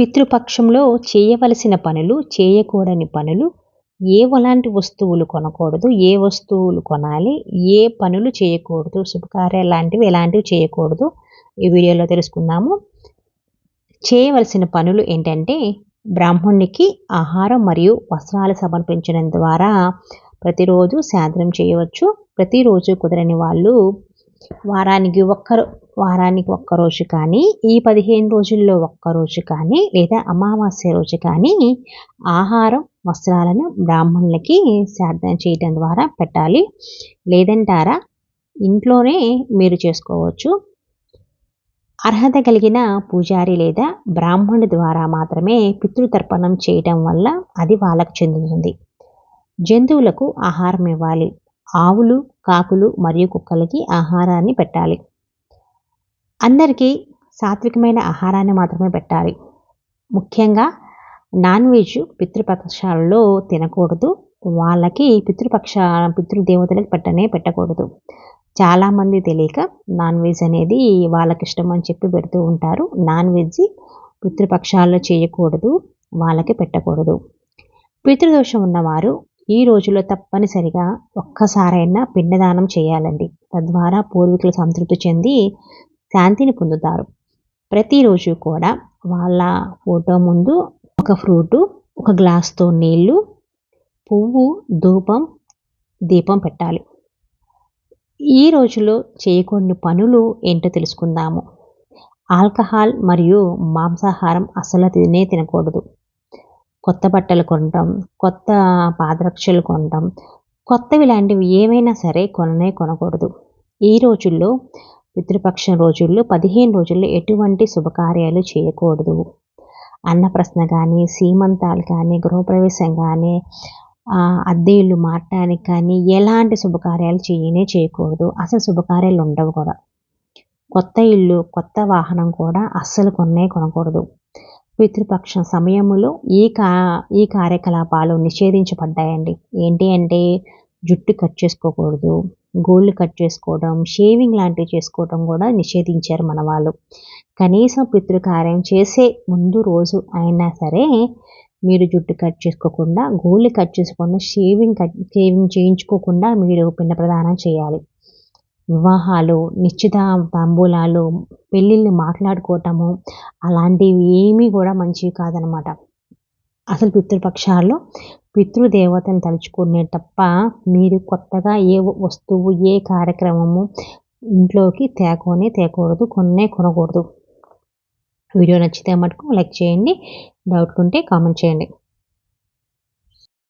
పితృపక్షంలో చేయవలసిన పనులు చేయకూడని పనులు ఏ ఎలాంటి వస్తువులు కొనకూడదు ఏ వస్తువులు కొనాలి ఏ పనులు చేయకూడదు శుభకార్యాలు లాంటివి ఎలాంటివి చేయకూడదు ఈ వీడియోలో తెలుసుకుందాము. చేయవలసిన పనులు ఏంటంటే బ్రాహ్మణునికి ఆహారం మరియు వస్త్రాలు సమర్పించడం ద్వారా ప్రతిరోజు సాయంత్రం చేయవచ్చు. ప్రతిరోజు కుదరని వాళ్ళు వారానికి ఒక్కరు వారానికి ఒక్కరోజు కానీ ఈ పదిహేను రోజుల్లో ఒక్కరోజు కానీ లేదా అమావాస్య రోజు కానీ ఆహారం వస్త్రాలను బ్రాహ్మణులకి శ్రాద్ధం చేయడం ద్వారా పెట్టాలి. లేదంటారా? ఇంట్లోనే మీరు చేసుకోవచ్చు. అర్హత కలిగిన పూజారి లేదా బ్రాహ్మణుడి ద్వారా మాత్రమే పితృతర్పణం చేయటం వల్ల అది వాళ్ళకు చెందుతుంది. జంతువులకు ఆహారం ఇవ్వాలి. ఆవులు కాకులు మరియు కుక్కలకి ఆహారాన్ని పెట్టాలి. అందరికీ సాత్వికమైన ఆహారాన్ని మాత్రమే పెట్టాలి. ముఖ్యంగా నాన్ వెజ్ పితృపక్షాలలో తినకూడదు. వాళ్ళకి పితృపక్ష పితృదేవతలకు పెట్టనే పెట్టకూడదు. చాలామంది తెలియక నాన్ వెజ్ అనేది వాళ్ళకి ఇష్టం అని చెప్పి పెడుతూ ఉంటారు. నాన్ వెజ్ పితృపక్షాల్లో చేయకూడదు వాళ్ళకి పెట్టకూడదు. పితృదోషం ఉన్నవారు ఈ రోజుల్లో తప్పనిసరిగా ఒక్కసారైనా పిండదానం చేయాలండి. తద్వారా పూర్వీకులు సంతృప్తి చెంది శాంతిని పొందుతారు. ప్రతిరోజు కూడా వాళ్ళ ఫోటో ముందు ఒక ఫ్రూటు ఒక గ్లాస్తో నీళ్ళు పువ్వు ధూపం దీపం పెట్టాలి. ఈ రోజులో చేయకూడని పనులు ఏంటో తెలుసుకుందాము. ఆల్కహాల్ మరియు మాంసాహారం అసలు తినే తినకూడదు. కొత్త బట్టలు కొనటం కొత్త పాదరక్షలు కొనటం కొత్తవి లాంటివి ఏమైనా సరే కొననే కొనకూడదు. ఈ రోజుల్లో పితృపక్షం రోజుల్లో పదిహేను రోజుల్లో ఎటువంటి శుభకార్యాలు చేయకూడదు. అన్నప్రశ్న కానీ సీమంతాలు కానీ గృహప్రవేశం కానీ అద్దె ఇల్లు మారటానికి కానీ ఎలాంటి శుభకార్యాలు చేయనే చేయకూడదు. అసలు శుభకార్యాలు ఉండవు కూడా. కొత్త ఇల్లు కొత్త వాహనం కూడా అస్సలు కొన్నే కొనకూడదు. పితృపక్ష సమయంలో ఈ కా ఈ కార్యకలాపాలు నిషేధించబడ్డాయండి. ఏంటి అంటే జుట్టు కట్ చేసుకోకూడదు గోళ్ళు కట్ చేసుకోవడం షేవింగ్ లాంటివి చేసుకోవడం కూడా నిషేధించారు మన వాళ్ళు. కనీసం పితృకార్యం చేసే ముందు రోజు అయినా సరే మీరు జుట్టు కట్ చేసుకోకుండా గోళ్ళు కట్ చేసుకోకుండా షేవింగ్ కట్ షేవింగ్ చేయించుకోకుండా మీరు పిండ ప్రదానం చేయాలి. వివాహాలు నిశ్చిత తాంబూలాలు పెళ్ళిళ్ళు మాట్లాడుకోవటము అలాంటివి ఏమీ కూడా మంచివి కాదనమాట. అసలు పితృపక్షాల్లో పితృదేవతను తలుచుకునే తప్ప మీరు కొత్తగా ఏ వస్తువు ఏ కార్యక్రమము ఇంట్లోకి తేకోనే తేకూడదు కొన్నే కొనకూడదు. వీడియో నచ్చితే మటుకు లైక్ చేయండి డౌట్ ఉంటే కామెంట్ చేయండి.